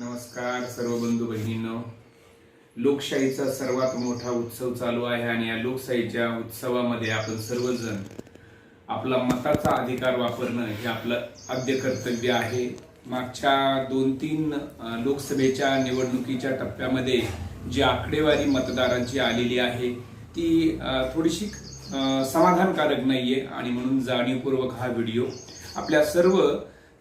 नमस्कार सर्व बंधू बहिणींनो. लोकशाहीचा सर्वात मोठा उत्सव चालू आहे आणि या लोकशाहीच्या उत्सवामध्ये आपण सर्वजण आपला मताचा अधिकार वापरणं हे आपलं आद्य कर्तव्य आहे. मागच्या दोन तीन लोकसभेच्या निवडणुकीच्या टप्प्यामध्ये जी आकडेवारी मतदारांची आलेली आहे ती थोडीशी समाधानकारक नाही आहे आणि म्हणून जाणीवपूर्वक हा व्हिडिओ आपल्या सर्व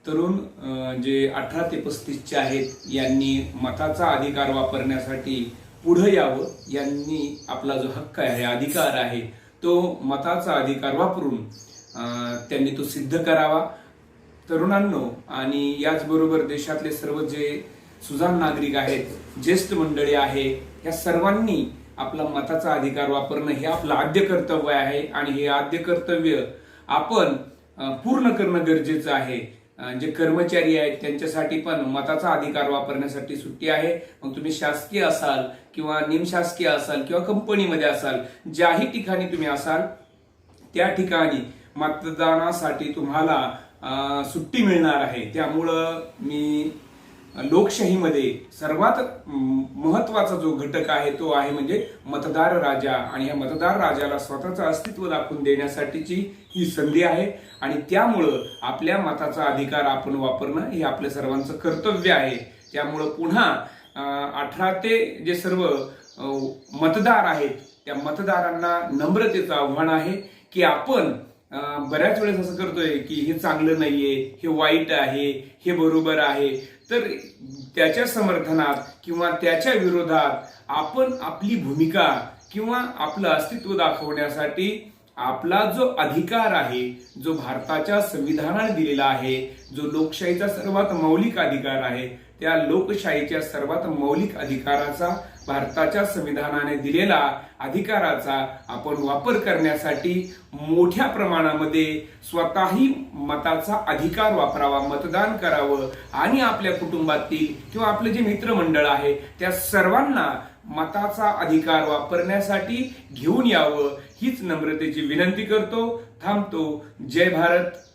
तरुण जे अठरा ते पस्तीसचे आहेत यांनी मताचा अधिकार वापरण्यासाठी पुढं यावं. यांनी आपला जो हक्क आहे अधिकार आहे तो मताचा अधिकार वापरून त्यांनी तो सिद्ध करावा. तरुणांनो आणि याचबरोबर देशातले सर्व जे सुजाण नागरिक आहेत ज्येष्ठ मंडळी आहे या सर्वांनी आपला मताचा अधिकार वापरणं हे आपलं आद्य कर्तव्य आहे. आणि हे आद्य कर्तव्य आपण पूर्ण करणं गरजेचं आहे. जे कर्मचारी आहेत त्यांच्यासाठी पण मताचा अधिकार वापरण्यासाठी सुट्टी आहे. मग तुम्ही शासकीय असाल किंवा निमशासकीय असाल किंवा कंपनीमध्ये असाल ज्याही ठिकाणी तुम्ही असाल त्या ठिकाणी मतदानासाठी तुम्हाला सुट्टी मिळणार आहे. त्यामुळं मी लोकशाहीमध्ये सर्वात महत्त्वाचा जो घटक आहे तो आहे म्हणजे मतदार राजा. आणि या मतदार राजाला स्वतःचं अस्तित्व दाखवून देण्यासाठीची ही संधी आहे. आणि त्यामुळं आपल्या मताचा अधिकार आपण वापरणं हे आपल्या सर्वांचं कर्तव्य आहे. त्यामुळं पुन्हा अठरा ते जे सर्व मतदार आहेत त्या मतदारांना नम्रतेचं आव्हान आहे की आपण बऱ्याच वेळेस असं करतोय की हे चांगलं नाहीये हे वाईट आहे हे बरोबर आहे. तर त्याच्या समर्थनात किंवा त्याच्या विरोधात आपण आपली भूमिका किंवा आपलं अस्तित्व दाखवण्यासाठी आपला जो अधिकार आहे जो भारताच्या संविधानाने दिलेला आहे जो लोकशाहीचा सर्वात मौलिक अधिकार आहे त्या लोकशाहीच्या सर्वात मौलिक अधिकाराचा भारताच्या संविधानाने दिलेला अधिकाराचा आपण वापर करण्यासाठी मोठ्या प्रमाणामध्ये स्वतःही मताचा अधिकार वापरावा मतदान करावं आणि आपल्या कुटुंबातील किंवा आपलं जे मित्रमंडळ आहे त्या सर्वांना मताचा अधिकार वापरण्यासाठी घेऊन यावं हीच नम्रतेची विनंती करतो. थांबतो. जय भारत.